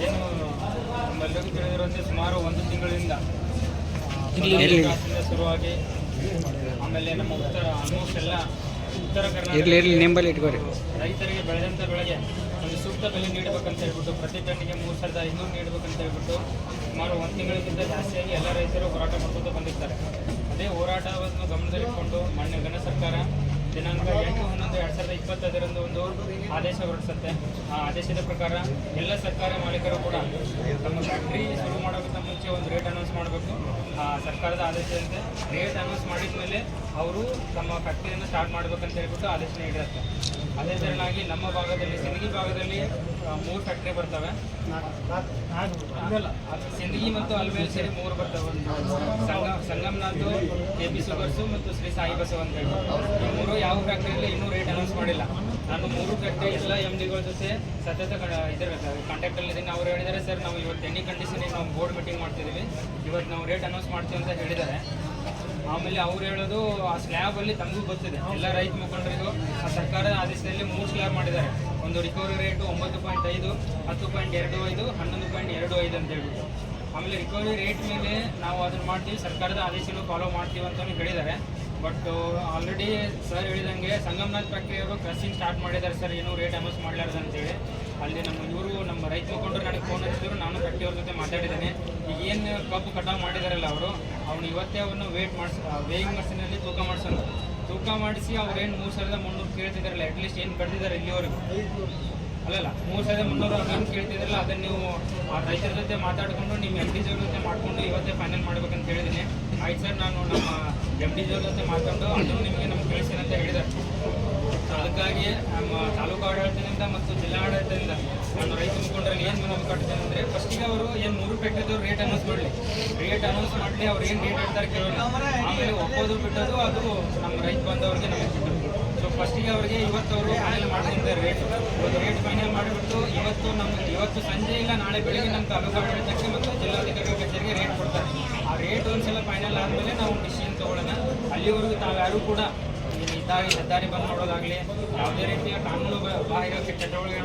ಏನು ನಮ್ಮೆಲ್ಲರಿಗೂ ತಿಳಿದಿರುವಂತೆ ಸುಮಾರು ಒಂದು ತಿಂಗಳಿಂದ ಶುರುವಾಗಿ ಆಮೇಲೆ ನಮ್ಮ ಉತ್ತರ ಆಲ್ಮೋಸ್ಟ್ ಎಲ್ಲ ಉತ್ತರ ಕರ್ನಾಟಕ ಇಟ್ಕೋರಿ. ರೈತರಿಗೆ ಬೆಳೆದಂಥ ಬೆಳೆಗೆ ಒಂದು ಸೂಕ್ತ ಬೆಲೆ ನೀಡಬೇಕಂತ ಹೇಳ್ಬಿಟ್ಟು ಪ್ರತಿ ಟನ್ನಿಗೆ ಮೂರು ಸಾವಿರದ ಐನೂರು ನೀಡಬೇಕಂತ ಹೇಳ್ಬಿಟ್ಟು ಸುಮಾರು ಒಂದು ತಿಂಗಳಿಗಿಂತ ಜಾಸ್ತಿಯಾಗಿ ಎಲ್ಲ ರೈತರು ಹೋರಾಟ ಮಾಡ್ಕೊತ ಬಂದಿರ್ತಾರೆ ಅದೇ ಹೋರಾಟವನ್ನು ಗಮನದಲ್ಲಿಟ್ಕೊಂಡು ಮಾನ್ಯ ಘನ ಸರ್ಕಾರ ದಿನಾಂಕ ಎಂಟು ಹನ್ನೊಂದು ಎರಡು ಸಾವಿರದ ಇಪ್ಪತ್ತೈದರಂದು ಒಂದು ಆದೇಶ ಹೊರಡಿಸುತ್ತೆ. ಆ ಆದೇಶದ ಪ್ರಕಾರ ಎಲ್ಲ ಸರ್ಕಾರಿ ಮಾಲೀಕರು ಕೂಡ ತಮ್ಮ ಫ್ಯಾಕ್ಟ್ರಿ ಶುರು ಮಾಡೋಕ್ಕಿಂತ ಮುಂಚೆ ಒಂದು ರೇಟ್ ಅನೌನ್ಸ್ ಮಾಡಬೇಕು. ಆ ಸರ್ಕಾರದ ಆದೇಶದಂತೆ ರೇಟ್ ಅನೌನ್ಸ್ ಮಾಡಿದ ಮೇಲೆ ಅವರು ತಮ್ಮ ಫ್ಯಾಕ್ಟ್ರಿಯನ್ನು ಸ್ಟಾರ್ಟ್ ಮಾಡಬೇಕಂತ ಹೇಳ್ಬಿಟ್ಟು ಆದೇಶ ನೀಡಿರುತ್ತೆ ಅದೇ ಥರನಾಗಿ ನಮ್ಮ ಭಾಗದಲ್ಲಿ ಸಿಂಗಿ ಭಾಗದಲ್ಲಿ ಮೂರು ಫ್ಯಾಕ್ಟ್ರಿ ಬರ್ತವೆ. ಸಿಂದಗಿ ಮತ್ತು ಅಲ್ವೇಲ್ ಸೇರಿ ಮೂರು ಬರ್ತವೆ ಸಂಗ, ಸಂಗಮ್ನಾಥ್, ಕೆ ಬಿ ಸುಗರ್ಸು ಮತ್ತು ಶ್ರೀ ಸಾಯಿ ಬಸವ ಅಂತ ಹೇಳಿ ಮೂರು ಯಾವ ಫ್ಯಾಕ್ಟ್ರಿಯಲ್ಲಿ ಇನ್ನೂ ರೇಟ್ ಅನೌನ್ಸ್ ಮಾಡಿಲ್ಲ. ನಾನು ಮೂರು ಫ್ಯಾಕ್ಟ್ರಿ ಎಲ್ಲ ಎಂ ಡಿಗಳ ಜೊತೆ ಸತತ ಇದರ ಕಾಂಟ್ಯಾಕ್ಟಲ್ಲಿ ಇದ್ದೀನಿ ಅವ್ರು ಹೇಳಿದ್ದಾರೆ ಸರ್, ನಾವು ಇವತ್ತು ಎನಿ ಕಂಡೀಷನಿಗೆ ನಾವು ಬೋರ್ಡ್ ಮೀಟಿಂಗ್ ಮಾಡ್ತಿದ್ದೀವಿ ಇವತ್ತು ನಾವು ರೇಟ್ ಅನೌನ್ಸ್ ಮಾಡ್ತೀವಿ ಅಂತ ಹೇಳಿದ್ದಾರೆ. ಆಮೇಲೆ ಅವ್ರು ಹೇಳೋದು, ಆ ಸ್ಲ್ಯಾಬ್ ಅಲ್ಲಿ ತಮಗೂ ಬರ್ತಿದೆ ಎಲ್ಲ ರೈತ ಮುಖಂಡರಿಗೂ, ಆ ಸರ್ಕಾರದ ಆದೇಶದಲ್ಲಿ ಮೂರು ಸ್ಲ್ಯಾಬ್ ಮಾಡಿದ್ದಾರೆ. ಒಂದು ರಿಕವರಿ ರೇಟು ಒಂಬತ್ತು ಪಾಯಿಂಟ್ ಐದು, ಹತ್ತು ಪಾಯಿಂಟ್ ಎರಡು ಐದು, ಹನ್ನೊಂದು ಪಾಯಿಂಟ್ ಎರಡು ಐದು ಅಂತ ಹೇಳ್ಬಿಟ್ಟು ಆಮೇಲೆ ರಿಕವರಿ ರೇಟ್ ಮೇಲೆ ನಾವು ಅದನ್ನು ಮಾಡ್ತೀವಿ, ಸರ್ಕಾರದ ಆದೇಶನೂ ಫಾಲೋ ಮಾಡ್ತೀವಿ ಅಂತಲೂ ಹೇಳಿದ್ದಾರೆ. ಬಟ್ ಆಲ್ರೆಡಿ ಸರ್ ಹೇಳಿದಂಗೆ ಸಂಗಮನಾಥ್ ಫ್ಯಾಕ್ಟ್ರಿಯವರು ಕ್ರಸಿಂಗ್ ಸ್ಟಾರ್ಟ್ ಮಾಡಿದ್ದಾರೆ ಸರ್ ಏನೂ ರೇಟ್ ಅನೌನ್ಸ್ ಮಾಡಲಾರ್ದು ಅಂತೇಳಿ ಅಲ್ಲಿ ನಮ್ಮ ಇವರು, ನಮ್ಮ ರೈತ ಮುಖಂಡರು ನನಗೆ ಫೋನ್ ಹಚ್ಚಿದ್ರು. ನಾನು ಫ್ಯಾಕ್ಟ್ರಿಯವ್ರ ಜೊತೆ ಮಾತಾಡಿದ್ದೇನೆ. ಈಗ ಏನು ಕಬ್ಬು ಕಟಾವು ಮಾಡಿದಾರಲ್ಲ ಅವರು ಅವ್ನು ಇವತ್ತೇ ಅವನು ವೇಟ್ ಮಾಡಿಸ್ ವೇಯಿಂಗ್ ಮಷಿನಲ್ಲಿ ತೂಕ ಮಾಡಿಸೋಣ ತೂಕ ಮಾಡಿಸಿ ಅವ್ರೇನು ಮೂರು ಸಾವಿರದ ಮುನ್ನೂರು ಕೇಳ್ತಿದ್ದಾರಲ್ಲ ಅಟ್ಲೀಸ್ಟ್ ಏನು ಬರ್ತಿದ್ದಾರೆ ಇಲ್ಲಿವರೆಗೂ? ಅಲ್ಲಲ್ಲ, ಮೂರು ಸಾವಿರದ ಮುನ್ನೂರು ಅಮೌಂಟ್ ಕೇಳ್ತಿದ್ರಲ್ಲ ಅದನ್ನು ನೀವು ಆ ರೈತರ ಜೊತೆ ಮಾತಾಡಿಕೊಂಡು ನಿಮ್ಮ ಎಂ ಡಿ ಜೊತೆ ಮಾಡಿಕೊಂಡು ಇವತ್ತೇ ಫೈನಲ್ ಮಾಡ್ಬೇಕಂತ ಹೇಳಿದ್ದೀನಿ ಆಯ್ತು ಸರ್, ನಾನು ನಮ್ಮ ಎಂ ಡಿ ಜೊತೆ ಮಾತಾಡು ಅದನ್ನು ನಿಮಗೆ ನಮ್ಗೆ ಕೇಳಿಸ್ತೀನಿ ಅಂತ ಹೇಳಿದ್ದಾರೆ. ಅದಕ್ಕಾಗಿ ನಮ್ಮ ತಾಲೂಕು ಆಡಳಿತದಿಂದ ಮತ್ತು ಜಿಲ್ಲಾ ಆಡಳಿತದಿಂದ ನಾನು ರೈತ ಮುಖಂಡರಲ್ಲಿ ಏನು ಮನವಿ ಕಟ್ತೇನೆ ಅಂದರೆ ಮೂರು ಫ್ಯಾಕ್ಟ್ರಿದವ್ರು ರೇಟ್ ಅನೌನ್ಸ್ ಮಾಡಲಿ. ರೇಟ್ ಅನೌನ್ಸ್ ಮಾಡಲಿ, ಅವ್ರು ಏನು ರೇಟ್ ಹೇಳ್ತಾರೆ ಕೇಳೋಣ. ಆಮೇಲೆ ಒಪ್ಪೋದು ಬಿಟ್ಟದ್ದು, ಅದು ನಮ್ಮ ರೈತ ಬಂದವ್ರಿಗೆ ನಮಗೆ ಬಿಟ್ಟರು ಸೊ ಫಸ್ಟಿಗೆ ಅವರಿಗೆ ಇವತ್ತು ಅವರು ಫೈನಲ್ ಮಾಡ್ತಾರೆ ರೇಟ್ ಒಂದು ರೇಟ್ ಫೈನಲ್ ಮಾಡಿಬಿಟ್ಟು ಇವತ್ತು ನಮ್ಮ ಇವತ್ತು ಸಂಜೆ ಇಲ್ಲ, ನಾಳೆ ಬೆಳಿಗ್ಗೆ ನಮ್ಮ ತಾಲೂಕು ಮತ್ತು ಜಿಲ್ಲಾಧಿಕಾರಿ ಕಚೇರಿಗೆ ರೇಟ್ ಕೊಡ್ತಾರೆ. ಆ ರೇಟ್ ಒಂದ್ಸಲ ಫೈನಲ್ ಆದಮೇಲೆ ನಾವು ಡಿಸಿಷನ್ ತೊಗೊಳ್ಳೋಣ. ಅಲ್ಲಿವರೆಗೂ ತಾವ್ಯಾರು ಕೂಡ ಈ ಹೆದ್ದಾರಿ ಬಂದ್ ಮಾಡೋದಾಗಲಿ, ಯಾವುದೇ ರೀತಿಯ ಕಾನೂನು ಬಾಹಿರ ಚಟುವಟಿಕೆ